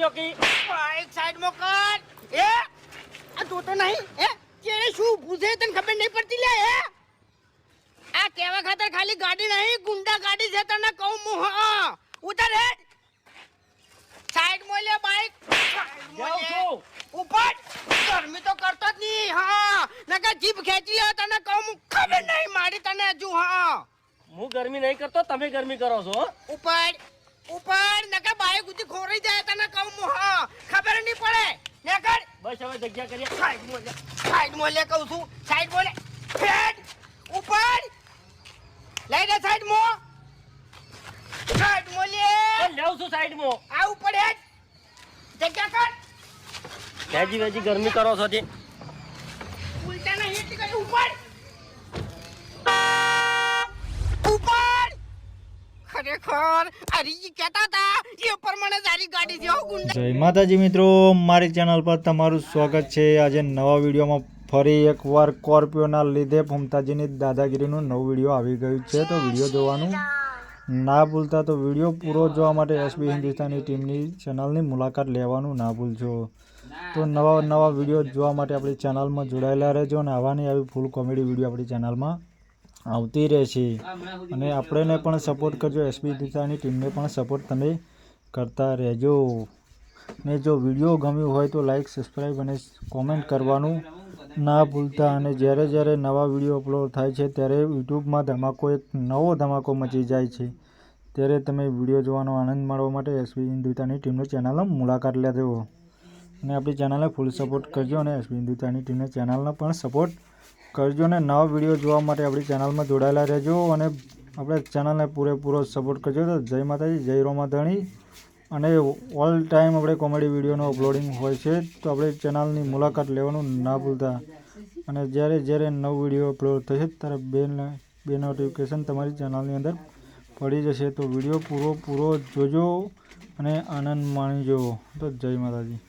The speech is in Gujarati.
દો કી સાઈડ મો કર. એ આ જોતો નહીં. એ કેને શું પૂછે તને ખબર નહીં પડતી લે એ આ કેવા ખાતર ખાલી ગાડી નહીં ગુંડા ગાડી છે તને કહું હું હા ઉતર હે? સાઈડ મો લે બાઈક જાઉં છું. ઉપર. ગરમી તો કરતો જ નહીં હા. નકર જીભ ખેંચી લે તને કહું હું ખબર નહીં મારી તને હજુ હા. હું ગરમી નહીં કરતો તમે ગરમી કરો છો હો? ઉપર. ઉપર. નકર બાઈક ઉતી ખોરાઈ જાય તને કહું હું હા ખબર નહીં પડે નકર બસ હવે જગ્યા કરીએ. સાઈડ મોલે સાઈડ મોલે કહું છું. સાઈડ મોલે ઉપર. લઈ સાઈડ મો. સાઈડ મોલે છું જગ્યા કર. વેજી વેજી ગરમી કરો છો તે ઉલટા ના હિટ કરી ઉપર ઉપર. ખરેખર? હરીજી કહેતા હતા એ પ્રમાણે તારી ગાડી જેવો ગુંડા. જય માતાજી મિત્રો, મારી ચેનલ પર તમારું સ્વાગત છે. આજે નવા વિડીયોમાં ફરી એકવાર સ્કોર્પિયોના લીધે ફમતાજીની દાદાગીરીનું નવું વીડિયો આવી ગયું છે. તો વીડિયો જોવાનું ના ભૂલતા તો વીડિયો પૂરો જોવા માટે એસબી હિન્દુસ્તાની ટીમની ચેનલની મુલાકાત લેવાનું ના ભૂલજો. તો નવા નવા વીડિયો જોવા માટે આપણી ચેનલમાં જોડાયેલા રહેજો અને આવાની આવી ફૂલ કોમેડી વીડિયો આપણી ચેનલમાં આવતી રહેશે અને આપણને પણ સપોર્ટ કરજો. એસબી દિશાની ટીમને પણ સપોર્ટ તમે કરતા રહેજો. ને જો વીડિયો ગમ્યો હોય તો લાઈક સબસ્ક્રાઈબ અને કોમેન્ટ કરવાનું ના ભૂલતા. અને જ્યારે જ્યારે નવા વીડિયો અપલોડ થાય છે, ત્યારે યુટ્યુબમાં ધમાકો, એક નવો ધમાકો મચી જાય છે. ત્યારે તમે વીડિયો જોવાનો આનંદ માણવા માટે એસબી હિન્દુતાની ટીમની ચેનલનો મુલાકાત લેજો. અને આપણી ચેનલને ફૂલ સપોર્ટ કરજો અને એસબી હિન્દુતાની ટીમને ચેનલનો પણ સપોર્ટ કરજો અને નવા વીડિયો જોવા માટે આપણી ચેનલમાં જોડાયેલા રહેજો અને આપણે ચેનલને પૂરેપૂરો સપોર્ટ કરજો તો જય માતાજી, જય રોમાધણી. અને ઓલ ટાઈમ આપણે કોમેડી વિડીયોનું અપલોડિંગ હોય છે તો આપણે ચેનલની મુલાકાત લેવાનું ના ભૂલતા. અને જ્યારે જ્યારે નવો વીડિયો અપલોડ થશે ત્યારે બે બે નોટિફિકેશન તમારી ચેનલની અંદર પડી જશે. તો વીડિયો પૂરો પૂરો જોજો અને આનંદ માણીજો. તો જય માતાજી.